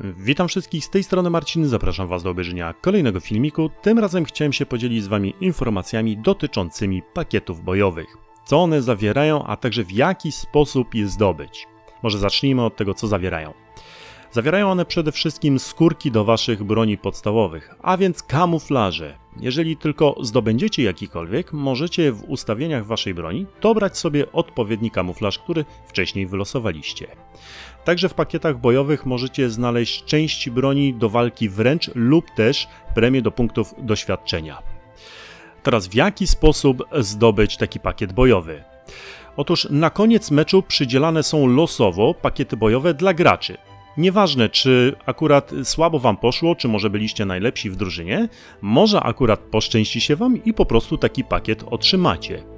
Witam wszystkich z tej strony Marcin, zapraszam Was do obejrzenia kolejnego filmiku. Tym razem chciałem się podzielić z Wami informacjami dotyczącymi pakietów bojowych. Co one zawierają, a także w jaki sposób je zdobyć. Może zacznijmy od tego, co zawierają. Zawierają one przede wszystkim skórki do Waszych broni podstawowych, a więc kamuflaże. Jeżeli tylko zdobędziecie jakikolwiek, możecie w ustawieniach Waszej broni dobrać sobie odpowiedni kamuflaż, który wcześniej wylosowaliście. Także w pakietach bojowych możecie znaleźć części broni do walki wręcz lub też premie do punktów doświadczenia. Teraz w jaki sposób zdobyć taki pakiet bojowy? Otóż na koniec meczu przydzielane są losowo pakiety bojowe dla graczy. Nieważne, czy akurat słabo wam poszło, czy może byliście najlepsi w drużynie, może akurat poszczęści się wam i po prostu taki pakiet otrzymacie.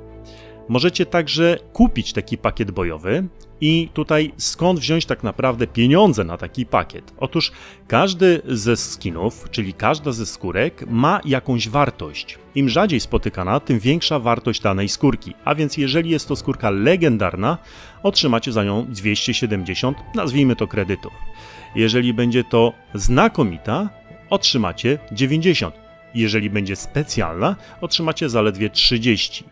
Możecie także kupić taki pakiet bojowy i tutaj skąd wziąć tak naprawdę pieniądze na taki pakiet? Otóż każdy ze skinów, czyli każda ze skórek ma jakąś wartość. Im rzadziej spotykana, tym większa wartość danej skórki. A więc jeżeli jest to skórka legendarna, otrzymacie za nią 270, nazwijmy to kredytów. Jeżeli będzie to znakomita, otrzymacie 90. Jeżeli będzie specjalna, otrzymacie zaledwie 30.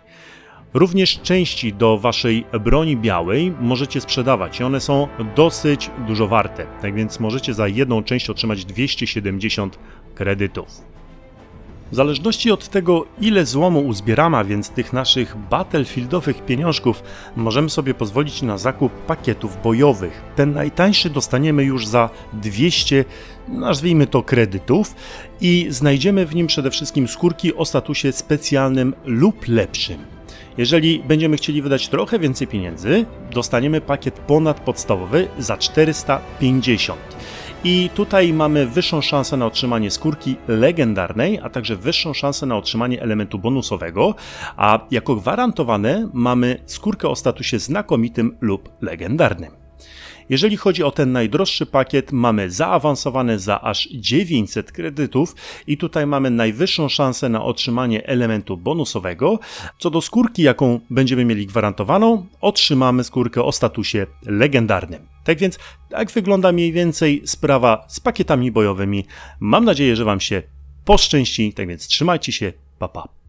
Również części do waszej broni białej możecie sprzedawać i one są dosyć dużo warte. Tak więc możecie za jedną część otrzymać 270 kredytów. W zależności od tego, ile złomu uzbieramy, a więc tych naszych battlefieldowych pieniążków, możemy sobie pozwolić na zakup pakietów bojowych. Ten najtańszy dostaniemy już za 200, nazwijmy to kredytów, i znajdziemy w nim przede wszystkim skórki o statusie specjalnym lub lepszym. Jeżeli będziemy chcieli wydać trochę więcej pieniędzy, dostaniemy pakiet ponadpodstawowy za 450. I tutaj mamy wyższą szansę na otrzymanie skórki legendarnej, a także wyższą szansę na otrzymanie elementu bonusowego, a jako gwarantowane mamy skórkę o statusie znakomitym lub legendarnym. Jeżeli chodzi o ten najdroższy pakiet, mamy zaawansowany za aż 900 kredytów i tutaj mamy najwyższą szansę na otrzymanie elementu bonusowego. Co do skórki, jaką będziemy mieli gwarantowaną, otrzymamy skórkę o statusie legendarnym. Tak więc, tak wygląda mniej więcej sprawa z pakietami bojowymi. Mam nadzieję, że Wam się poszczęści, tak więc trzymajcie się, pa pa.